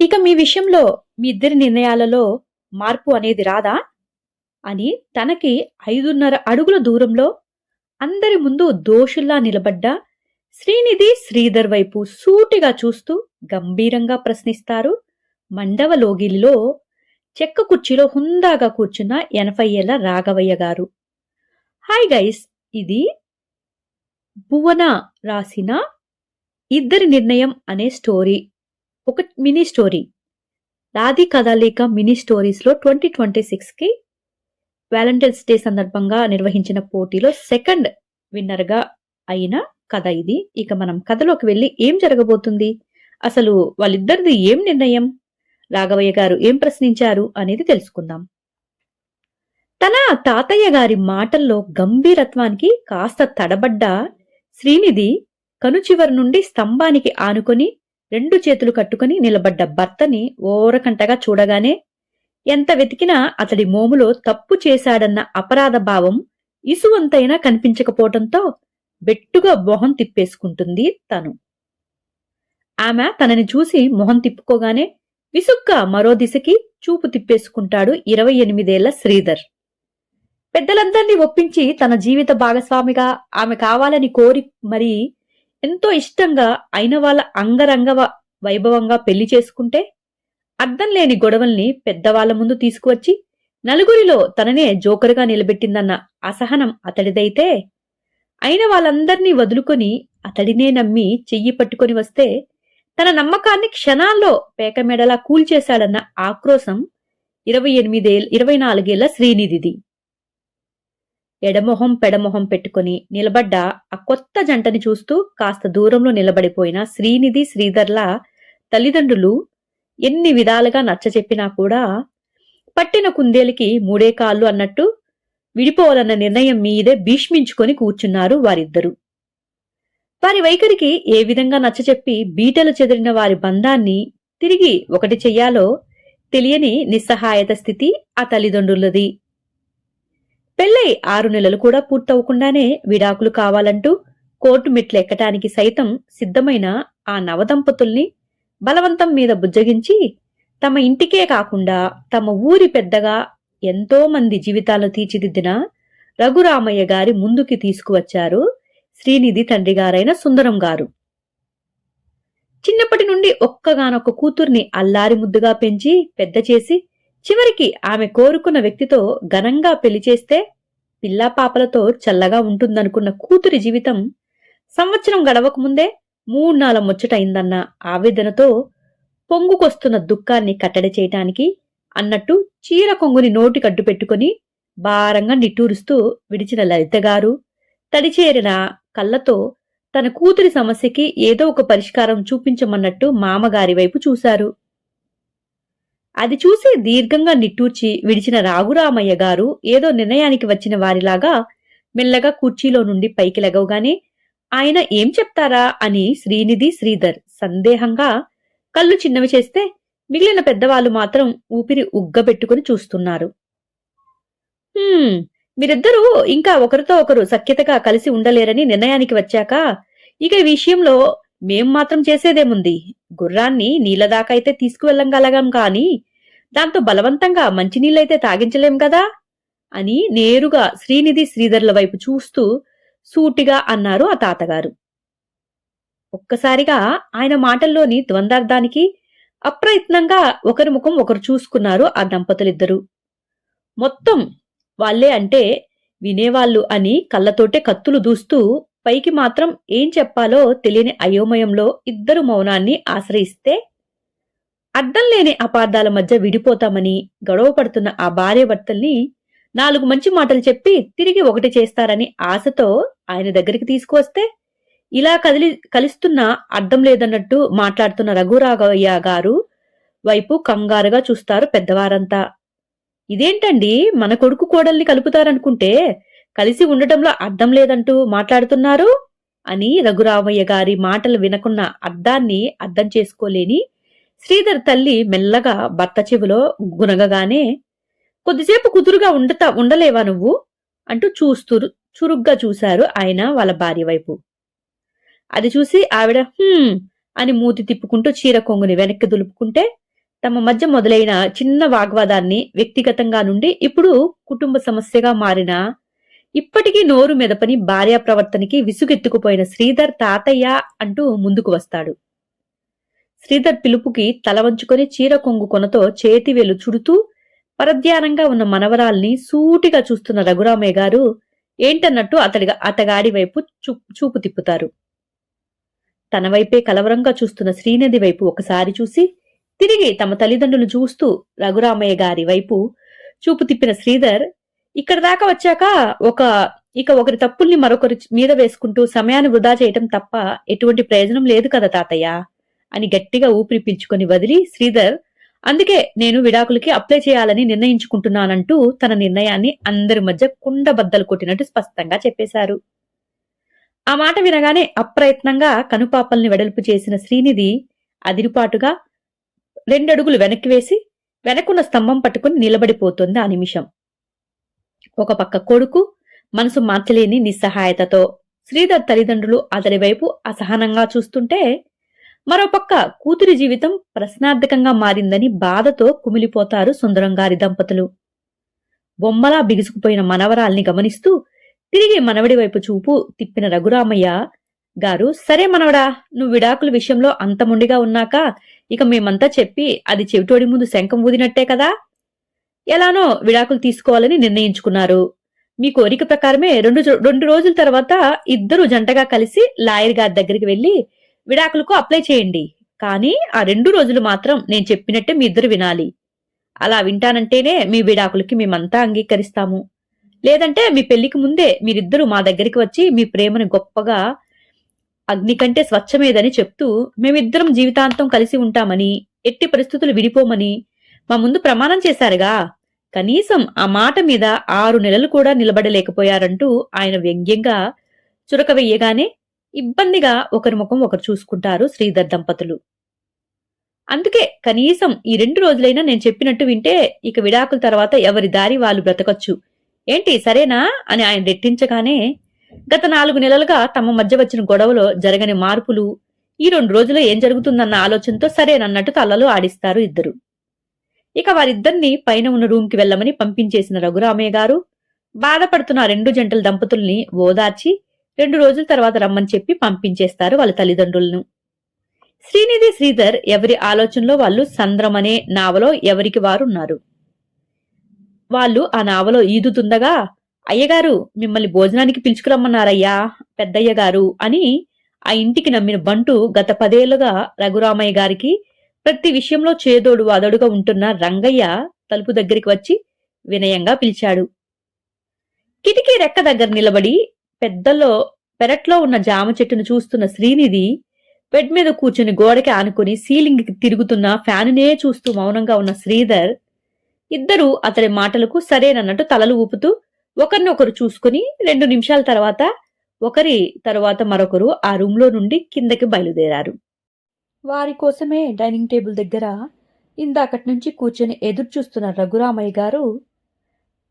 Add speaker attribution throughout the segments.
Speaker 1: ఇక మీ విషయంలో మీ ఇద్దరి నిర్ణయాలలో మార్పు అనేది రాదా? అని తనకి ఐదున్నర అడుగుల దూరంలో అందరి ముందు దోషుల్లా నిలబడ్డ శ్రీనిధి శ్రీధర్ వైపు సూటిగా చూస్తూ గంభీరంగా ప్రశ్నిస్తారు. మండవ లోగిలిలో చెక్క కుర్చీలో హుందాగా కూర్చున్న ఎనభై ఏళ్ళ రాఘవయ్య గారు. హాయ్ గైస్ ఇది భువన రాసిన ఇద్దరి నిర్ణయం అనే స్టోరీ. ఒక మినీ స్టోరీ. రాధి కథాలేఖ మినీ స్టోరీస్లో ట్వంటీ ట్వంటీ సిక్స్కి వ్యాలంటైన్స్ డే సందర్భంగా నిర్వహించిన పోటీలో సెకండ్ విన్నర్గా అయిన కథ ఇది. ఇక మనం కథలోకి వెళ్ళి ఏం జరగబోతుంది? అసలు వాళ్ళిద్దరిది ఏం నిర్ణయం? రాఘవయ్య గారు ఏం ప్రశ్నించారు అనేది తెలుసుకుందాం. తన తాతయ్య గారి మాటల్లో గంభీరత్వానికి కాస్త తడబడ్డ శ్రీనిధి కనుచివరి నుండి స్తంభానికి ఆనుకొని రెండు చేతులు కట్టుకుని నిలబడ్డ భర్తని ఓరకంటగా చూడగానే ఎంత వెతికినా అతడి మోములో తప్పు చేశాడన్న అపరాధ భావం ఇసువంతైనా కనిపించకపోవటంతో బెట్టుగా మొహం తిప్పేసుకుంటుంది తను. ఆమె తనని చూసి మొహం తిప్పుకోగానే విసుగ్గా మరో దిశకి చూపు తిప్పేసుకుంటాడు ఇరవై ఎనిమిదేళ్ళ శ్రీధర్. పెద్దలందరినీ ఒప్పించి తన జీవిత భాగస్వామిగా ఆమె కావాలని కోరి మరి ఎంతో ఇష్టంగా అయిన వాళ్ళ అంగరంగ వైభవంగా పెళ్ళి చేసుకుంటే అర్థం లేని గొడవల్ని పెద్దవాళ్ళ ముందు తీసుకువచ్చి నలుగురిలో తననే జోకరుగా నిలబెట్టిందన్న అసహనం అతడిదైతే అయిన వాళ్ళందర్నీ వదులుకొని అతడినే నమ్మి చెయ్యి పట్టుకొని వస్తే తన నమ్మకాన్ని క్షణాల్లో పేకమెడలా కూల్చేశాడన్న ఆక్రోశం ఇరవై ఎనిమిదే ఇరవై నాలుగేళ్ళ శ్రీనిధిది. ఎడమొహం పెడమొహం పెట్టుకొని నిలబడ్డ ఆ కొత్త జంటని చూస్తూ కాస్త దూరంలో నిలబడిపోయిన శ్రీనిధి శ్రీధర్ల తల్లిదండ్రులు ఎన్ని విధాలుగా నచ్చచెప్పినా కూడా పట్టిన కుందేలికి మూడే కాళ్ళు అన్నట్టు విడిపోవాలన్న నిర్ణయం మీదే భీష్మించుకొని కూర్చున్నారు వారిద్దరూ. వారి వైఖరికి ఏ విధంగా నచ్చచెప్పి బీటలు చెదిరిన వారి బంధాన్ని తిరిగి ఒకటి చెయ్యాలో తెలియని నిస్సహాయత స్థితి ఆ తల్లిదండ్రులది. పెళ్ళై ఆరు నెలలు కూడా పూర్తవకుండానే విడాకులు కావాలంటూ కోర్టు మెట్లు ఎక్కటానికి సైతం సిద్ధమైన ఆ నవదంపతుల్ని బలవంతం మీద బుజ్జగించి తమ ఇంటికే కాకుండా తమ ఊరి పెద్దగా ఎంతో మంది జీవితాలను తీర్చిదిద్దిన రఘురామయ్య గారి ముందుకి తీసుకువచ్చారు శ్రీనిధి తండ్రి గారైన సుందరం గారు. చిన్నప్పటి నుండి ఒక్కగానొక్క కూతుర్ని అల్లారి ముద్దుగా పెంచి పెద్ద చేసి చివరికి ఆమె కోరుకున్న వ్యక్తితో ఘనంగా పెళ్ళి చేస్తే పిల్లా పాపలతో చల్లగా ఉంటుందనుకున్న కూతురి జీవితం సంవత్సరం గడవక ముందే ముచ్చటైందన్న ఆవేదనతో పొంగుకొస్తున్న దుఃఖాన్ని కట్టడి చేయటానికి అన్నట్టు చీర కొంగుని నోటి కడ్డు పెట్టుకుని భారంగా నిట్టూరుస్తూ విడిచిన లలిత గారు తడిచేరిన కళ్ళతో తన కూతురి సమస్యకి ఏదో ఒక పరిష్కారం చూపించమన్నట్టు మామగారి వైపు చూశారు. అది చూసి దీర్ఘంగా నిట్టూర్చి విడిచిన రాఘురామయ్య గారు ఏదో నిర్ణయానికి వచ్చిన వారిలాగా మెల్లగా కుర్చీలో నుండి పైకి లెగవగానే ఆయన ఏం చెప్తారా? అని శ్రీనిధి శ్రీధర్ సందేహంగా కళ్ళు చిన్నవి చేస్తే మిగిలిన పెద్దవాళ్ళు మాత్రం ఊపిరి ఉగ్గబెట్టుకుని చూస్తున్నారు. మీరిద్దరూ ఇంకా ఒకరితో ఒకరు సఖ్యతగా కలిసి ఉండలేరని నిర్ణయానికి వచ్చాక ఇక ఈ విషయంలో మేం మాత్రం చేసేదేముంది? గుర్రాన్ని నీళ్ళదాకా అయితే కాని దాంతో బలవంతంగా మంచినీళ్ళైతే తాగించలేం కదా అని నేరుగా శ్రీనిధి శ్రీధర్ల వైపు చూస్తూ సూటిగా అన్నారు ఆ తాతగారు. ఒక్కసారిగా ఆయన మాటల్లోని ద్వందార్థానికి అప్రయత్నంగా ఒకరి ముఖం ఒకరు చూసుకున్నారు ఆ దంపతులిద్దరూ. మొత్తం వాళ్ళే అంటే వినేవాళ్ళు అని కళ్ళతోటే కత్తులు దూస్తూ పైకి మాత్రం ఏం చెప్పాలో తెలియని అయోమయంలో ఇద్దరు మౌనాన్ని ఆశ్రయిస్తే అడ్డం లేని అపార్థాల మధ్య విడిపోతామని గొడవ పడుతున్న ఆ భార్యభర్తల్ని నాలుగు మంచి మాటలు చెప్పి తిరిగి ఒకటి చేస్తారని ఆశతో ఆయన దగ్గరికి తీసుకువస్తే ఇలా కదిలి కలిస్తున్న అర్థం లేదన్నట్టు మాట్లాడుతున్న రఘురాఘవయ్య గారు వైపు కంగారుగా చూస్తారు పెద్దవారంతా. ఇదేంటండి? మన కొడుకు కోడల్ని కలుపుతారనుకుంటే కలిసి ఉండటంలో అర్థం లేదంటూ మాట్లాడుతున్నారు? అని రఘురామయ్య గారి మాటలు వినకున్న అర్థాన్ని అర్థం చేసుకోలేని శ్రీధర్ తల్లి మెల్లగా భర్త చెవిలో గునగగానే కొద్దిసేపు కుదురుగా ఉండతా ఉండలేవా నువ్వు? అంటూ చూస్తూ చురుగ్గా చూశారు ఆయన వాళ్ళ భార్య వైపు. అది చూసి ఆవిడ హ్మ్ అని మూతి తిప్పుకుంటూ చీర కొంగుని వెనక్కి దులుపుకుంటే తమ మధ్య మొదలైన చిన్న వాగ్వాదాన్ని వ్యక్తిగతంగా నుండి ఇప్పుడు కుటుంబ సమస్యగా మారిన ఇప్పటికీ నోరు మెదపని భార్యా ప్రవర్తనకి విసుగెత్తుకుపోయిన శ్రీధర్ తాతయ్య అంటూ ముందుకు వస్తాడు. శ్రీధర్ పిలుపుకి తల వంచుకొని చీర కొంగు కొనతో చేతి వేలు చుడుతూ పరధ్యానంగా ఉన్న మనవరాల్ని సూటిగా చూస్తున్న రఘురామయ్య గారు ఏంటన్నట్టు అతడిగా అతగాడి వైపు చూపు తిప్పుతారు. తన వైపే కలవరంగా చూస్తున్న శ్రీనది వైపు ఒకసారి చూసి తిరిగి తమ తల్లిదండ్రులు చూస్తూ రఘురామయ్య గారి వైపు చూపు తిప్పిన శ్రీధర్ ఇక్కడ దాకా వచ్చాక ఒక ఇక ఒకరి తప్పుల్ని మరొకరి మీద వేసుకుంటూ సమయాన్ని వృధా చేయటం తప్ప ఎటువంటి ప్రయోజనం లేదు కదా తాతయ్య అని గట్టిగా ఊపిరి పీల్చుకొని వదిలి శ్రీధర్ అందుకే నేను విడాకులకి అప్లై చేయాలని నిర్ణయించుకుంటున్నానంటూ తన నిర్ణయాన్ని అందరి మధ్య కుండబద్దలు కొట్టినట్టు స్పష్టంగా చెప్పేశారు. ఆ మాట వినగానే అప్రయత్నంగా కనుపాపల్ని వెడల్పు చేసిన శ్రీనిధి అదిరిపాటుగా రెండడుగులు వెనక్కి వేసి వెనకున్న స్తంభం పట్టుకుని నిలబడిపోతుంది ఆ నిమిషం. ఒక పక్క కొడుకు మనసు మార్చలేని నిస్సహాయతతో. శ్రీధర్ తల్లిదండ్రులు అతడి వైపు అసహనంగా చూస్తుంటే మరోపక్క కూతురి జీవితం ప్రశ్నార్థకంగా మారిందని బాధతో కుమిలిపోతారు సుందరం గారి దంపతులు. బొమ్మలా బిగుసుకుపోయిన మనవరాల్ని గమనిస్తూ తిరిగి మనవడి వైపు చూపు తిప్పిన రఘురామయ్య గారు సరే మనవడా నువ్వు విడాకుల విషయంలో అంత మొండిగా ఉన్నాక ఇక మేమంతా చెప్పి అది చెవిటోడి ముందు శంఖం ఊదినట్టే కదా? ఎలానో విడాకులు తీసుకోవాలని నిర్ణయించుకున్నారు. మీ కోరిక ప్రకారమే రెండు రెండు రోజుల తర్వాత ఇద్దరు జంటగా కలిసి లాయర్ గారి దగ్గరికి వెళ్ళి విడాకులకు అప్లై చేయండి. కానీ ఆ రెండు రోజులు మాత్రం నేను చెప్పినట్టే మీ ఇద్దరు వినాలి. అలా వింటానంటేనే మీ విడాకులకి మేమంతా అంగీకరిస్తాము. లేదంటే మీ పెళ్ళికి ముందే మీరిద్దరూ మా దగ్గరికి వచ్చి మీ ప్రేమను గొప్పగా అగ్ని కంటే స్వచ్ఛమేదని చెప్తూ మేమిద్దరం జీవితాంతం కలిసి ఉంటామని ఎట్టి పరిస్థితులు విడిపోమని మా ముందు ప్రమాణం చేశారుగా. కనీసం ఆ మాట మీద ఆరు నెలలు కూడా నిలబడలేకపోయారంటూ ఆయన వ్యంగ్యంగా చురక వెయ్యగానే ఇబ్బందిగా ఒకరి ముఖం ఒకరు చూసుకుంటారు శ్రీధర్ దంపతులు. అందుకే కనీసం ఈ రెండు రోజులైనా నేను చెప్పినట్టు వింటే ఇక విడాకుల తర్వాత ఎవరి దారి వాళ్ళు బ్రతకొచ్చు. ఏంటి సరేనా? అని ఆయన రెట్టించగానే గత నాలుగు నెలలుగా తమ మధ్య వచ్చిన గొడవలో జరగని మార్పులు ఈ రెండు రోజుల్లో ఏం జరుగుతుందన్న ఆలోచనతో సరేనన్నట్టు తలలు ఆడిస్తారు ఇద్దరు. ఇక వారిద్దరిని పైన ఉన్న రూమ్కి వెళ్ళమని పంపించేసిన రఘురామయ్య గారు బాధపడుతున్న రెండు జంటల దంపతుల్ని ఓదార్చి రెండు రోజుల తర్వాత రమ్మని చెప్పి పంపించేస్తారు వాళ్ళ తల్లిదండ్రులను. శ్రీనిధి శ్రీధర్ ఎవరి ఆలోచనలో వాళ్ళు సంద్రం అనే నావలో ఎవరికి వారు ఉన్నారు వాళ్ళు ఆ నావలో ఈదుతుండగా అయ్యగారు మిమ్మల్ని భోజనానికి పిలుచుకురమ్మన్నారయ్యా పెద్దయ్య గారు అని ఆ ఇంటికి నమ్మిన బంటు గత పదేళ్ళుగా రఘురామయ్య గారికి ప్రతి విషయంలో చేదోడు వాదోడుగా ఉంటున్న రంగయ్య తలుపు దగ్గరికి వచ్చి వినయంగా పిలిచాడు. కిటికీ రెక్క దగ్గర నిలబడి పెద్దలో పెరట్లో ఉన్న జామ చెట్టును చూస్తున్న శ్రీనిధి బెడ్ మీద కూర్చుని గోడకి ఆనుకుని సీలింగ్కి తిరుగుతున్న ఫ్యానునే చూస్తూ మౌనంగా ఉన్న శ్రీధర్ ఇద్దరూ అతడి మాటలకు సరేనన్నట్టు తలలు ఊపుతూ ఒకరిని ఒకరు చూసుకుని రెండు నిమిషాల తర్వాత ఒకరి తరువాత మరొకరు ఆ రూమ్లో నుండి కిందకి బయలుదేరారు. వారి కోసమే డైనింగ్ టేబుల్ దగ్గర ఇందాకటి నుంచి కూర్చొని ఎదురు చూస్తున్న రఘురామయ్య గారు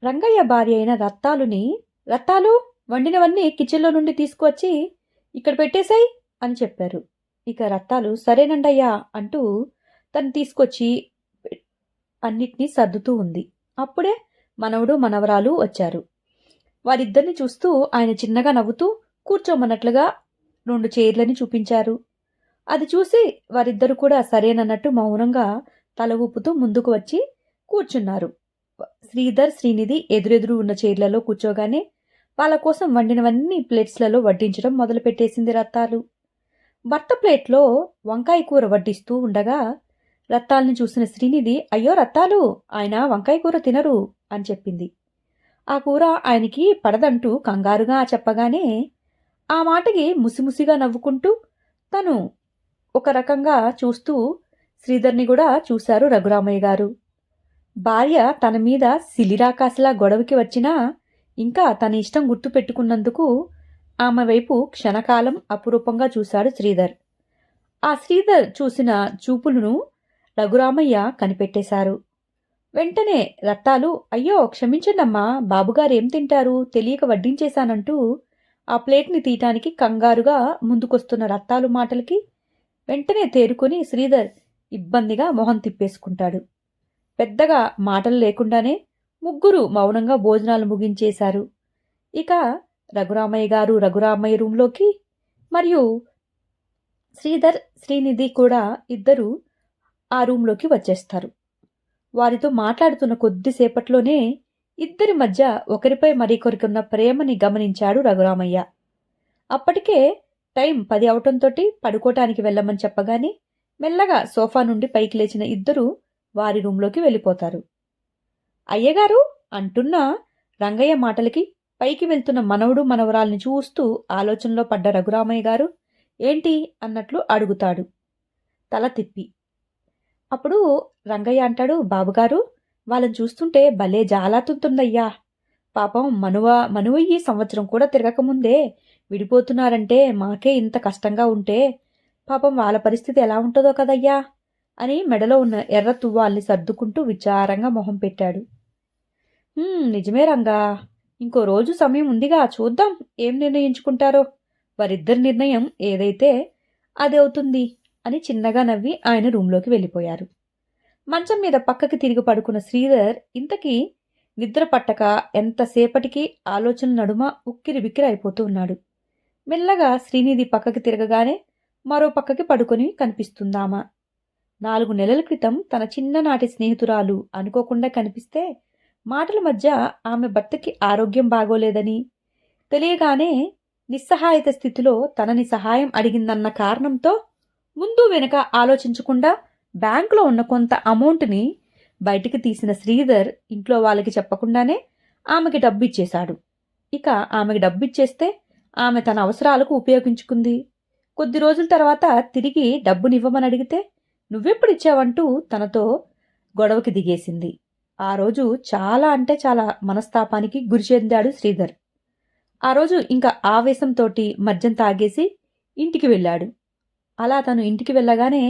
Speaker 1: రంగయ్య భార్య అయిన రత్తాలుని రత్తాలు వండినవన్నీ కిచెన్లో నుండి తీసుకువచ్చి ఇక్కడ పెట్టేశాయి అని చెప్పారు. ఇక రత్తాలు సరేనండయ్యా అంటూ తను తీసుకొచ్చి అన్నిటినీ సర్దుతూ ఉంది. అప్పుడే మనవడు మనవరాలు వచ్చారు. వారిద్దరిని చూస్తూ ఆయన చిన్నగా నవ్వుతూ కూర్చోమన్నట్లుగా రెండు చైర్లని చూపించారు. అది చూసి వారిద్దరు కూడా సరేనన్నట్టు మౌనంగా తల ఊపుతూ ముందుకు వచ్చి కూర్చున్నారు. శ్రీధర్ శ్రీనిధి ఎదురెదురు ఉన్న చైర్లలో కూర్చోగానే వాళ్ళ కోసం వండినవన్నీ ప్లేట్స్లలో వడ్డించడం మొదలుపెట్టేసింది రత్తాలు. భర్త ప్లేట్లో వంకాయ కూర వడ్డిస్తూ ఉండగా రత్తాల్ని చూసిన శ్రీనిధి అయ్యో రత్తాలు ఆయన వంకాయ కూర తినరు అని చెప్పింది. ఆ కూర ఆయనకి పడదంటూ కంగారుగా చెప్పగానే ఆ మాటకి ముసిముసిగా నవ్వుకుంటూ తను ఒక రకంగా చూస్తూ శ్రీధర్ని కూడా చూశారు రఘురామయ్య గారు. భార్య తన మీద సిలిరాకాశలా గొడవకి వచ్చినా ఇంకా తన ఇష్టం గుర్తు పెట్టుకున్నందుకు ఆమె వైపు క్షణకాలం అపురూపంగా చూశాడు శ్రీధర్. ఆ శ్రీధర్ చూసిన చూపులను రఘురామయ్య కనిపెట్టేశారు. వెంటనే రత్తాలు అయ్యో క్షమించండమ్మా బాబుగారు ఏం తింటారు? తెలియక వడ్డించేశానంటూ ఆ ప్లేట్ని తీయటానికి కంగారుగా ముందుకొస్తున్న రత్తాలు మాటలకి వెంటనే తేరుకొని శ్రీధర్ ఇబ్బందిగా మొహం తిప్పేసుకుంటాడు. పెద్దగా మాటలు లేకుండానే ముగ్గురు మౌనంగా భోజనాలు ముగించేశారు. ఇక రఘురామయ్య గారు రఘురామయ్య రూంలోకి మరియు శ్రీధర్ శ్రీనిధి కూడా ఇద్దరు ఆ రూంలోకి వచ్చేస్తారు. వారితో మాట్లాడుతున్న కొద్దిసేపట్లోనే ఇద్దరి మధ్య ఒకరిపై మరొకరికున్న ప్రేమని గమనించాడు రఘురామయ్య. అప్పటికే టైం పది అవటంతో పడుకోటానికి వెళ్ళమని చెప్పగానే మెల్లగా సోఫా నుండి పైకి లేచిన ఇద్దరు వారి రూంలోకి వెళ్ళిపోతారు. అయ్యగారు! అంటున్న రంగయ్య మాటలకి పైకి వెళ్తున్న మనవడు మనవరాల్ని చూస్తూ ఆలోచనలో పడ్డ రఘురామయ్య గారు ఏంటి అన్నట్లు అడుగుతాడు. తల తిప్పి. అప్పుడు రంగయ్య అంటాడు బాబుగారు వాళ్ళని చూస్తుంటే భలే జాలాతుంటుందయ్యా. పాపం మనువ మనువయ్యి సంవత్సరం కూడా తిరగకముందే విడిపోతున్నారంటే మాకే ఇంత కష్టంగా ఉంటే పాపం వాళ్ళ పరిస్థితి ఎలా ఉంటుందో కదయ్యా అని మెడలో ఉన్న ఎర్ర తువ్వాల్ని సర్దుకుంటూ విచారంగా మొహం పెట్టాడు. నిజమే రంగా. ఇంకో రోజు సమయం ఉందిగా చూద్దాం ఏం నిర్ణయించుకుంటారో. వారిద్దరి నిర్ణయం ఏదైతే అది అవుతుంది అని చిన్నగా నవ్వి ఆయన రూంలోకి వెళ్ళిపోయారు. మంచం మీద పక్కకి తిరిగి పడుకున్న శ్రీధర్ ఇంతకీ నిద్ర పట్టక ఎంతసేపటికి ఆలోచన నడుమ ఉక్కిరి బిక్కిరి అయిపోతూ ఉన్నాడు. మెల్లగా శ్రీనిధి పక్కకి తిరగగానే మరో పక్కకి పడుకొని కనిపిస్తుందామా. నాలుగు నెలల క్రితం తన చిన్ననాటి స్నేహితురాలు అనుకోకుండా కనిపిస్తే మాటల మధ్య ఆమె భర్తకి ఆరోగ్యం బాగోలేదని. తెలియగానే నిస్సహాయత స్థితిలో తనని సహాయం అడిగిందన్న కారణంతో ముందు వెనుక ఆలోచించకుండా బ్యాంకులో ఉన్న కొంత అమౌంట్ని బయటికి తీసిన శ్రీధర్ ఇంట్లో వాళ్ళకి చెప్పకుండానే ఆమెకి డబ్బు ఇచ్చేశాడు ఇక ఆమెకి డబ్బు ఇచ్చేస్తే ఆమె తన అవసరాలకు ఉపయోగించుకుంది. కొద్ది రోజుల తర్వాత తిరిగి డబ్బునివ్వమని అడిగితే నువ్వెప్పుడు ఇచ్చావంటూ తనతో గొడవకి దిగేసింది. ఆ రోజు చాలా అంటే చాలా మనస్తాపానికి గురి చెందాడు శ్రీధర్. ఆ రోజు ఇంకా ఆవేశంతోటి మద్యం తాగేసి ఇంటికి వెళ్ళాడు. అలా తను ఇంటికి వెళ్ళగానే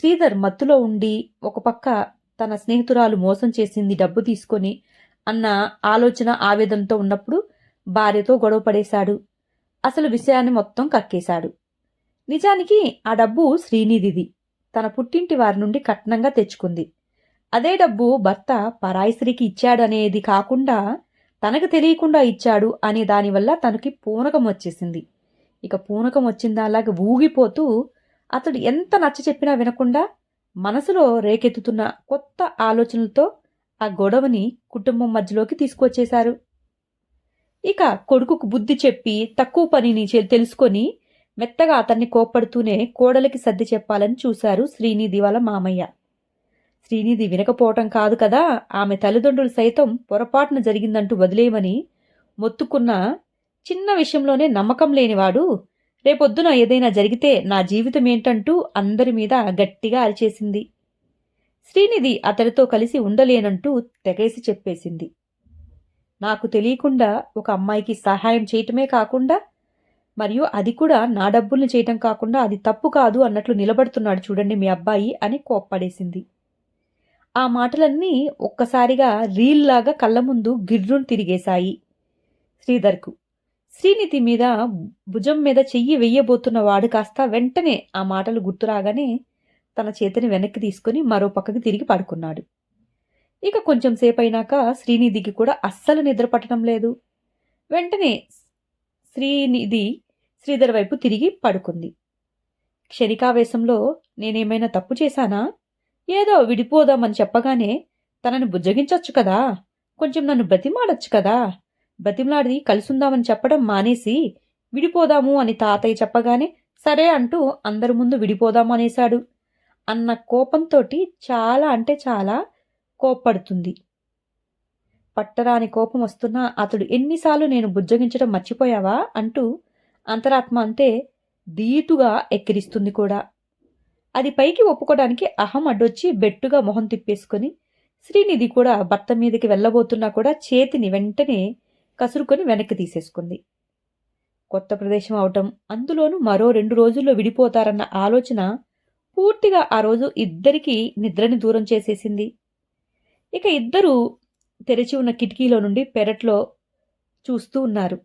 Speaker 1: శ్రీధర్ మత్తులో ఉండి ఒక పక్క తన స్నేహితురాలు మోసం చేసింది డబ్బు తీసుకొని అన్న ఆలోచన ఆవేదనతో ఉన్నప్పుడు భార్యతో గొడవ పడేశాడు. అసలు విషయాన్ని మొత్తం కక్కేశాడు. నిజానికి ఆ డబ్బు శ్రీనిధిది. తన పుట్టింటి వారి నుండి కట్నంగా తెచ్చుకుంది. అదే డబ్బు భర్త పరాయిశ్రీకి ఇచ్చాడనేది కాకుండా తనకు తెలియకుండా ఇచ్చాడు అనే దానివల్ల తనకి పూనకం వచ్చేసింది. ఇక పూనకం వచ్చిందాలాగ ఊగిపోతూ అతడు ఎంత నచ్చ చెప్పినా వినకుండా మనసులో రేకెత్తుతున్న కొత్త ఆలోచనలతో ఆ గొడవని కుటుంబం మధ్యలోకి తీసుకొచ్చేశారు ఇక కొడుకుకు బుద్ధి చెప్పి తక్కువ పనిని తెలుసుకొని మెత్తగా అతన్ని కోప్పడుతూనే కోడలికి సర్ది చెప్పాలని చూశారు శ్రీనిధి వాళ్ళ మామయ్య. శ్రీనిధి వినకపోవటం కాదు కదా ఆమె తల్లిదండ్రులు సైతం పొరపాటున జరిగిందంటూ వదిలేయమని మొత్తుకున్న చిన్న విషయంలోనే నమ్మకం లేనివాడు రేపొద్దున ఏదైనా జరిగితే నా జీవితం ఏంటంటూ అందరి మీద గట్టిగా అరిచేసింది. శ్రీనిధి అతడితో కలిసి ఉండలేనంటూ తెగేసి చెప్పేసింది. నాకు తెలియకుండా ఒక అమ్మాయికి సహాయం చేయటమే కాకుండా మరియు అది కూడా నా డబ్బుల్ని చేయటం కాకుండా అది తప్పు కాదు అన్నట్లు నిలబడుతున్నాడు చూడండి మీ అబ్బాయి అని కోప్పడేసింది. ఆ మాటలన్నీ ఒక్కసారిగా రీల్ లాగా కళ్ళ ముందు గిర్రును తిరిగేశాయి. శ్రీధర్కు శ్రీనిధి మీద భుజం మీద చెయ్యి వెయ్యబోతున్న వాడు కాస్త వెంటనే ఆ మాటలు గుర్తురాగానే తన చేతిని వెనక్కి తీసుకుని మరో పక్కకి తిరిగి పడుకున్నాడు. ఇక కొంచెం సేపు అయినాక శ్రీనిధికి కూడా అస్సలు నిద్ర పట్టడం లేదు. వెంటనే శ్రీనిధి శ్రీధర్ వైపు తిరిగి పడుకుంది. క్షణికావేశంలో నేనేమైనా తప్పు చేశానా? ఏదో విడిపోదామని చెప్పగానే తనను బుజ్జగించొచ్చు కదా? కొంచెం నన్ను బతిమాడొచ్చు కదా? బతిమలాడి కలిసుందామని చెప్పడం మానేసి విడిపోదాము అని తాతయ్య చెప్పగానే సరే అంటూ అందరి ముందు విడిపోదాము అనేశాడు అన్న కోపంతోటి చాలా అంటే చాలా కోప్పడుతుంది. పట్టరాని కోపం వస్తున్నా అతడు ఎన్నిసార్లు నేను బుజ్జగించడం మర్చిపోయావా? అంటూ అంతరాత్మ అంటే దీటుగా ఎక్కిరిస్తుంది కూడా. అది పైకి ఒప్పుకోవడానికి అహం అడ్డొచ్చి బెట్టుగా మొహం తిప్పేసుకొని శ్రీనిధి కూడా భర్త మీదకి వెళ్ళబోతున్నా కూడా చేతిని వెంటనే కసురుకొని వెనక్కి తీసేసుకుంది. కొత్త ప్రదేశం అవటం అందులోనూ మరో రెండు రోజుల్లో విడిపోతారన్న ఆలోచన పూర్తిగా ఆ రోజు ఇద్దరికీ నిద్రని దూరం చేసేసింది. ఇక ఇద్దరూ తెరిచి ఉన్న కిటికీలో నుండి పెరట్లో చూస్తూ ఉన్నారు.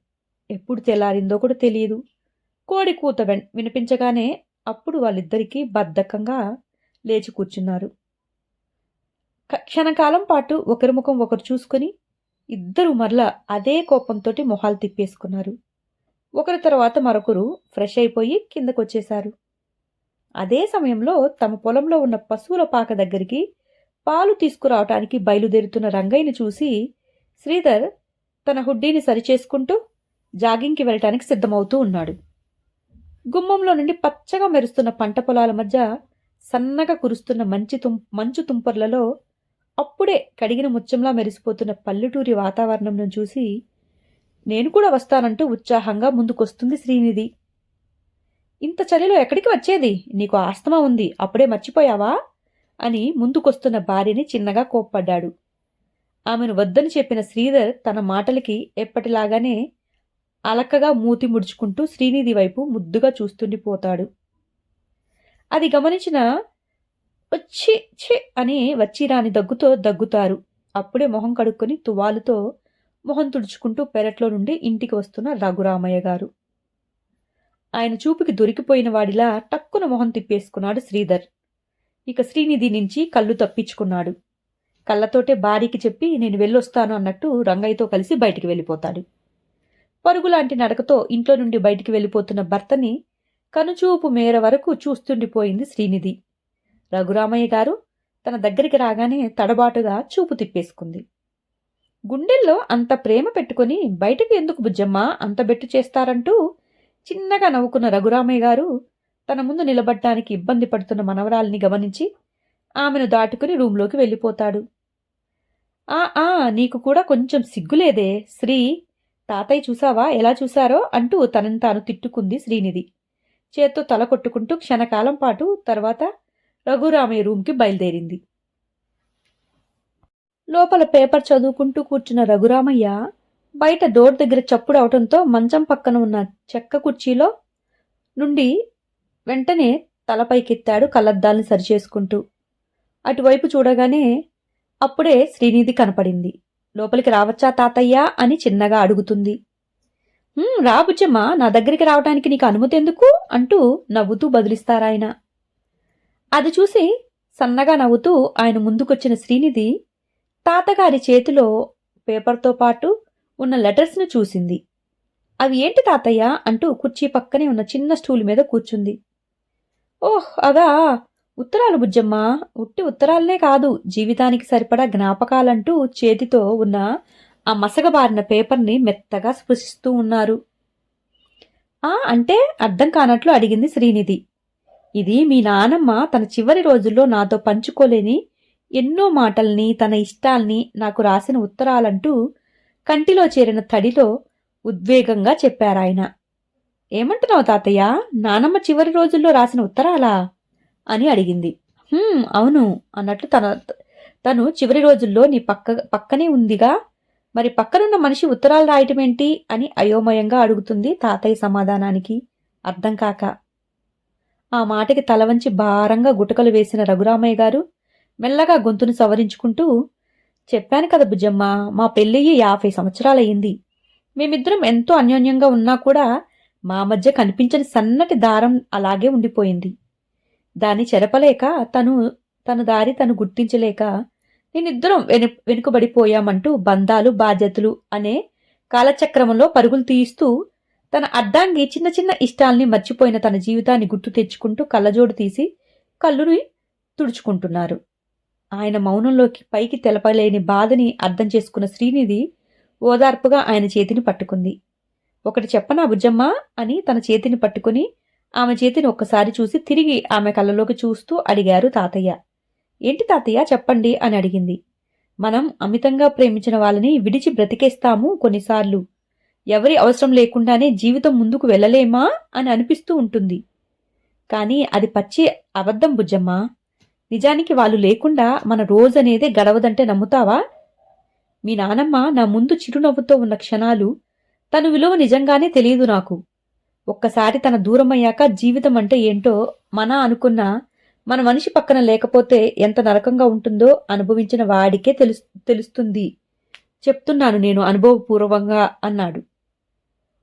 Speaker 1: ఎప్పుడు తెల్లారిందో కూడా తెలియదు కోడి కూత వెన్- వినిపించగానే అప్పుడు వాళ్ళిద్దరికీ బద్ధకంగా లేచి కూర్చున్నారు. క్షణకాలం పాటు ఒకరి ముఖం ఒకరు చూసుకొని ఇద్దరు మరలా అదే కోపంతోటి మొహాలు తిప్పేసుకున్నారు. ఒకరి తర్వాత మరొకరు ఫ్రెష్ అయిపోయి కిందకొచ్చేశారు. అదే సమయంలో తమ పొలంలో ఉన్న పశువుల పాక దగ్గరికి పాలు తీసుకురావటానికి బయలుదేరుతున్న రంగయ్యను చూసి శ్రీధర్ తన హుడ్డీని సరిచేసుకుంటూ జాగింగ్కి వెళ్ళటానికి సిద్ధమవుతూ ఉన్నాడు. గుమ్మంలో నుండి పచ్చగా మెరుస్తున్న పంట పొలాల మధ్య సన్నగా కురుస్తున్న మంచి తుం మంచు తుంపర్లలో అప్పుడే కడిగిన ముత్యంలా మెరిసిపోతున్న పల్లెటూరి వాతావరణంను చూసి నేను కూడా వస్తానంటూ ఉత్సాహంగా ముందుకొస్తుంది శ్రీనిధి. ఇంత చలిలో ఎక్కడికి వచ్చేది? నీకు ఆస్తమా ఉంది. అప్పుడే మర్చిపోయావా? అని ముందుకొస్తున్న భార్యని చిన్నగా కోప్పడ్డాడు. ఆమెను వద్దని చెప్పిన శ్రీధర్ తన మాటలకి ఎప్పటిలాగానే అలక్కగా మూతి ముడుచుకుంటూ శ్రీనిధి వైపు ముద్దుగా చూస్తుండిపోతాడు. అది గమనించిన వచ్చి ఛే అని వచ్చి రాని దగ్గుతో దగ్గుతారు. అప్పుడే మొహం కడుక్కొని తువాలుతో మొహం తుడుచుకుంటూ పెరట్లో నుండి ఇంటికి వస్తున్న రఘురామయ్య గారు. ఆయన చూపుకి దొరికిపోయిన వాడిలా టక్కున మొహం తిప్పేసుకున్నాడు శ్రీధర్. ఇక శ్రీనిధి నుంచి కళ్ళు తప్పించుకున్నాడు. కళ్ళతోటే భార్యకి చెప్పి నేను వెళ్ళొస్తాను అన్నట్టు రంగయ్యతో కలిసి బయటికి వెళ్ళిపోతాడు. పరుగులాంటి నడకతో ఇంట్లో నుండి బయటికి వెళ్ళిపోతున్న భర్తని కనుచూపు మేర వరకు చూస్తుండిపోయింది శ్రీనిధి. రఘురామయ్య గారు తన దగ్గరికి రాగానే తడబాటుగా చూపు తిప్పేసుకుంది. గుండెల్లో అంత ప్రేమ పెట్టుకుని బయటకు ఎందుకు బుజ్జమ్మ అంత బెట్టు చేస్తారంటూ చిన్నగా నవ్వుకున్న రఘురామయ్య గారు తన ముందు నిలబడ్డానికి ఇబ్బంది పడుతున్న మనవరాల్ని గమనించి ఆమెను దాటుకుని రూంలోకి వెళ్ళిపోతాడు. ఆ ఆ నీకు కూడా కొంచెం సిగ్గులేదే శ్రీ? తాతయ్య చూసావా? ఎలా చూశారో అంటూ తనని తాను తిట్టుకుంది శ్రీనిధి. చేత్తో తల కొట్టుకుంటూ క్షణకాలం పాటు తర్వాత రఘురామయ్య రూమ్కి బయలుదేరింది. లోపల పేపర్ చదువుకుంటూ కూర్చున్న రఘురామయ్య బయట డోర్ దగ్గర చప్పుడు అవటంతో మంచం పక్కన ఉన్న చెక్క కుర్చీలో నుండి వెంటనే తలపైకెత్తాడు కళ్ళద్దాల్ని సరిచేసుకుంటూ. అటువైపు చూడగానే అప్పుడే శ్రీనిధి కనపడింది. లోపలికి రావచ్చా తాతయ్య అని చిన్నగా అడుగుతుంది. రా బుజ్జమ్మ నా దగ్గరికి రావటానికి నీకు అనుమతి ఎందుకు అంటూ నవ్వుతూ బదులిస్తారాయన. అది చూసి సన్నగా నవ్వుతూ ఆయన ముందుకొచ్చిన శ్రీనిధి తాతగారి చేతిలో పేపర్తో పాటు ఉన్న లెటర్స్ను చూసింది. అవి ఏంటి తాతయ్య? అంటూ కుర్చీ పక్కనే ఉన్న చిన్న స్టూల్ మీద కూర్చుంది. ఓహ్ అదా. ఉత్తరాలు బుజ్జమ్మ. ఉట్టి ఉత్తరాలనే కాదు జీవితానికి సరిపడా జ్ఞాపకాలంటూ చేతితో ఉన్న ఆ మసగబారిన పేపర్ని మెత్తగా స్పృశిస్తూ ఉన్నారు. ఆ అంటే అర్థం కానట్లు అడిగింది శ్రీనిధి. ఇది మీ నానమ్మ తన చివరి రోజుల్లో నాతో పంచుకోలేని ఎన్నో మాటల్ని తన ఇష్టాల్ని నాకు రాసిన ఉత్తరాలంటూ కంటిలో చేరిన తడిలో ఉద్వేగంగా చెప్పారాయన. ఏమంటున్నావు తాతయ్య? నానమ్మ చివరి రోజుల్లో రాసిన ఉత్తరాలా? అని అడిగింది. అవును అన్నట్లు తన తను చివరి రోజుల్లో నీ పక్క పక్కనే ఉందిగా. మరి పక్కనున్న మనిషి ఉత్తరాలు రాయటం ఏంటి అని అయోమయంగా అడుగుతుంది తాతయ్య సమాధానానికి. అర్థం కాక. ఆ మాటకి తల వంచి భారంగా గుటకలు వేసిన రఘురామయ్య గారు మెల్లగా గొంతును సవరించుకుంటూ చెప్పాను కదా బుజ్జమ్మ మా పెళ్ళయ్యి యాభై సంవత్సరాలయ్యింది. మేమిద్దరం ఎంతో అన్యోన్యంగా ఉన్నా కూడా మా మధ్య కనిపించని సన్నటి దారం అలాగే ఉండిపోయింది. దాన్ని చెరపలేక తను తన దారి తను గుర్తించలేక నేనిద్దరం వెను వెనుకబడిపోయామంటూ బంధాలు బాధ్యతలు అనే కాలచక్రమంలో పరుగులు తీయిస్తూ తన అడ్డాంగి చిన్న చిన్న ఇష్టాల్ని మర్చిపోయిన తన జీవితాన్ని గుర్తు తెచ్చుకుంటూ కళ్ళజోడు తీసి కళ్ళుని తుడుచుకుంటున్నారు. ఆయన మౌనంలోకి పైకి తెలపలేని బాధని అర్థం చేసుకున్న శ్రీనిధి ఓదార్పుగా ఆయన చేతిని పట్టుకుంది. ఒకటి చెప్పనా బుజ్జమ్మ? అని తన చేతిని పట్టుకుని ఆమె చేతిని ఒక్కసారి చూసి తిరిగి ఆమె కళ్ళలోకి చూస్తూ అడిగారు తాతయ్య. ఏంటి తాతయ్య? చెప్పండి అని అడిగింది. మనం అమితంగా ప్రేమించిన వాళ్ళని విడిచి బ్రతికేస్తాము కొన్నిసార్లు. ఎవరి అవసరం లేకుండానే జీవితం ముందుకు వెళ్ళలేమా? అని అనిపిస్తూ ఉంటుంది. కానీ అది పచ్చి అబద్ధం బుజ్జమ్మ. నిజానికి వాళ్ళు లేకుండా మన రోజనేదే గడవదంటే నమ్ముతావా? మీ నానమ్మ నా ముందు చిరునవ్వుతో ఉన్న క్షణాలు తను విలువ నిజంగానే తెలియదు నాకు. ఒక్కసారి తన దూరమయ్యాక జీవితం అంటే ఏంటో మన అనుకున్న మన మనిషి పక్కన లేకపోతే ఎంత నరకంగా ఉంటుందో అనుభవించిన వాడికే తెలుస్ తెలుస్తుంది. చెప్తున్నాను నేను అనుభవపూర్వకంగా అన్నాడు.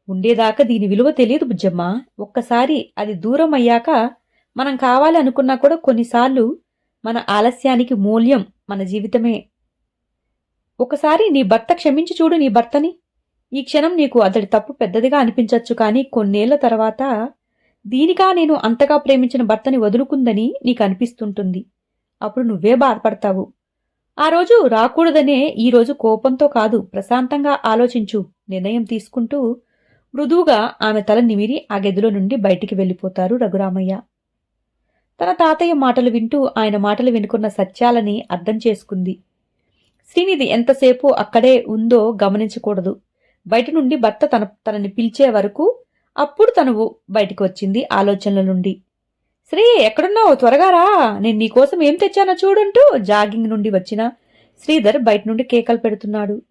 Speaker 1: ఉండేదాకా దీని విలువ తెలియదు బుజ్జమ్మ. ఒక్కసారి అది దూరం అయ్యాక మనం కావాలి అనుకున్నా కూడా కొన్నిసార్లు మన ఆలస్యానికి మూల్యం మన జీవితమే. ఒకసారి నీ భర్త క్షమించి చూడు నీ భర్తని. ఈ క్షణం నీకు అతడి తప్పు పెద్దదిగా అనిపించవచ్చు కానీ కొన్నేళ్ళ తర్వాత దీనికా నేను అంతగా ప్రేమించిన భర్తని వదులుకుందని నీకు అనిపిస్తుంటుంది. అప్పుడు నువ్వే బాధపడతావు. ఆ రోజు రాకూడదనే ఈరోజు కోపంతో కాదు ప్రశాంతంగా ఆలోచించు నిర్ణయం తీసుకుంటూ మృదువుగా ఆమె తల నిమిరి ఆ గదిలో నుండి బయటికి వెళ్ళిపోతారు రఘురామయ్య. తన తాతయ్య మాటలు వింటూ ఆయన మాటలు వినుకున్న సత్యాలని అర్థం చేసుకుంది. శ్రీనిధి ఎంతసేపు అక్కడే ఉందో గమనించకూడదు. బయట నుండి భర్త తన తనని పిలిచే వరకు అప్పుడు తను బయటికి వచ్చింది ఆలోచనల నుండి. శ్రీ ఎక్కడున్నావు? త్వరగా రా. నేను నీకోసం ఏం తెచ్చానో చూడంటూ జాగింగ్ నుండి వచ్చిన శ్రీధర్ బయట నుండి కేకలు పెడుతున్నాడు.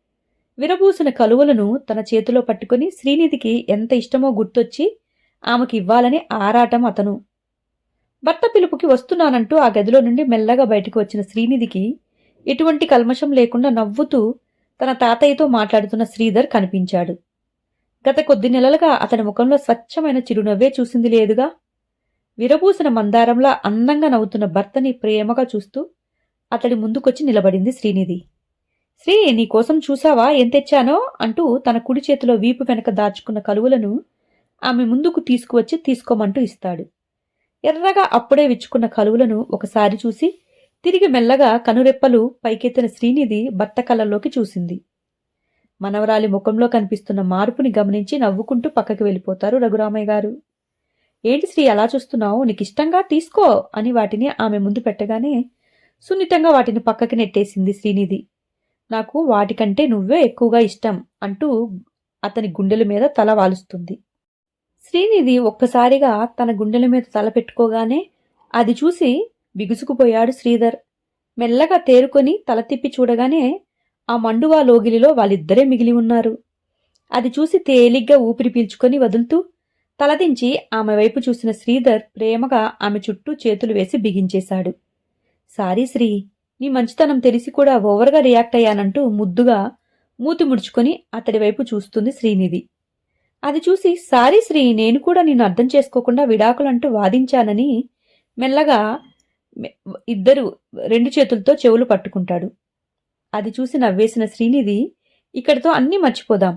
Speaker 1: విరబూసిన కలువలను తన చేతిలో పట్టుకుని శ్రీనిధికి ఎంత ఇష్టమో గుర్తొచ్చి ఆమెకి ఇవ్వాలని ఆరాటం అతను. భర్త పిలుపుకి వస్తున్నానంటూ ఆ గదిలో నుండి మెల్లగా బయటకు వచ్చిన శ్రీనిధికి ఎటువంటి కల్మషం లేకుండా నవ్వుతూ తన తాతయ్యతో మాట్లాడుతున్న శ్రీధర్ కనిపించాడు. గత కొద్ది నెలలుగా అతని ముఖంలో స్వచ్ఛమైన చిరునవ్వే చూసింది లేదుగా? విరబూసిన మందారంలా అందంగా నవ్వుతున్న భర్తని ప్రేమగా చూస్తూ అతడి ముందుకొచ్చి నిలబడింది శ్రీనిధి. శ్రీ నీకోసం చూసావా? ఏం తెచ్చానో? అంటూ తన కుడి చేతిలో వీపు వెనక దాచుకున్న కలువలను ఆమె ముందుకు తీసుకువచ్చి తీసుకోమంటూ ఇస్తాడు. ఎర్రగా అప్పుడే విచ్చుకున్న కలువలను ఒకసారి చూసి తిరిగి మెల్లగా కనురెప్పలు పైకెత్తిన శ్రీనిధి భర్త కళ్ళలోకి చూసింది. మనవరాలి ముఖంలో కనిపిస్తున్న మార్పుని గమనించి నవ్వుకుంటూ పక్కకి వెళ్ళిపోతారు రఘురామయ్య గారు. ఏంటి శ్రీ అలా చూస్తున్నావు? నీకు ఇష్టంగా తీసుకో అని వాటిని ఆమె ముందు పెట్టగానే సున్నితంగా వాటిని పక్కకి నెట్టేసింది శ్రీనిధి. నాకు వాటికంటే నువ్వే ఎక్కువగా ఇష్టం అంటూ అతని గుండెల మీద తల వాలుస్తుంది. శ్రీనిధి ఒక్కసారిగా తన గుండెల మీద తల పెట్టుకోగానే అది చూసి బిగుసుకుపోయాడు శ్రీధర్. మెల్లగా తేరుకొని తల తిప్పి చూడగానే ఆ మండువా లోగిలిలో వాళ్ళిద్దరే మిగిలి ఉన్నారు. అది చూసి తేలిగ్గా ఊపిరి పీల్చుకొని వదులుతూ తలదించి ఆమె వైపు చూసిన శ్రీధర్ ప్రేమగా ఆమె చుట్టూ చేతులు వేసి బిగించేశాడు. సారీ శ్రీ నీ మంచితనం తెలిసి కూడా ఓవర్గా రియాక్ట్ అయ్యానంటూ ముద్దుగా మూతి ముడుచుకొని అతడి వైపు చూస్తుంది శ్రీనిధి. అది చూసి సారీ శ్రీ నేను కూడా నిన్ను అర్థం చేసుకోకుండా విడాకులంటూ వాదించానని మెల్లగా ఇద్దరు రెండు చేతులతో చెవులు పట్టుకుంటాడు. అది చూసి నవ్వేసిన శ్రీనిధి ఇక్కడితో అన్నీ మర్చిపోదాం.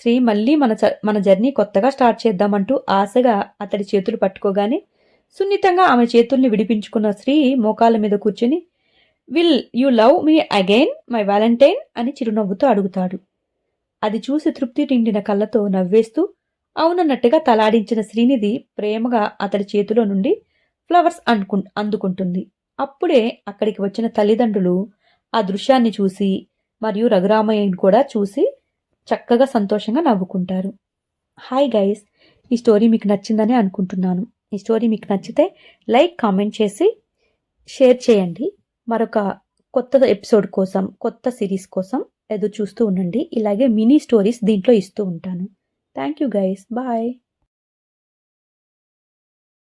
Speaker 1: శ్రీ మళ్ళీ మన మన జర్నీ కొత్తగా స్టార్ట్ చేద్దామంటూ ఆశగా అతడి చేతులు పట్టుకోగానే సున్నితంగా ఆమె చేతుల్ని విడిపించుకున్న శ్రీ మోకాల మీద కూర్చుని will you love me again my valentine అని చిరునవ్వుతో అడుగుతాడు. అది చూసి తృప్తి నిండిన కళ్ళతో నవ్వేస్తూ అవునన్నట్టుగా తలాడించిన శ్రీనిధి ప్రేమగా అతడి చేతిలో నుండి ఫ్లవర్స్ అనుకు అందుకుంటుంది. అప్పుడే అక్కడికి వచ్చిన తల్లిదండ్రులు ఆ దృశ్యాన్ని చూసి మరియు రఘురామయ్యని కూడా చూసి చక్కగా సంతోషంగా నవ్వుకుంటారు. హాయ్ గైస్ ఈ స్టోరీ మీకు నచ్చిందని అనుకుంటున్నాను. ఈ స్టోరీ మీకు నచ్చితే లైక్ కామెంట్ చేసి షేర్ చేయండి. మరొక కొత్త ఎపిసోడ్ కోసం కొత్త సిరీస్ కోసం ఎదురు చూస్తూ ఉండండి. ఇలాగే మినీ స్టోరీస్ దీంట్లో ఇస్తూ ఉంటాను. Thank you guys bye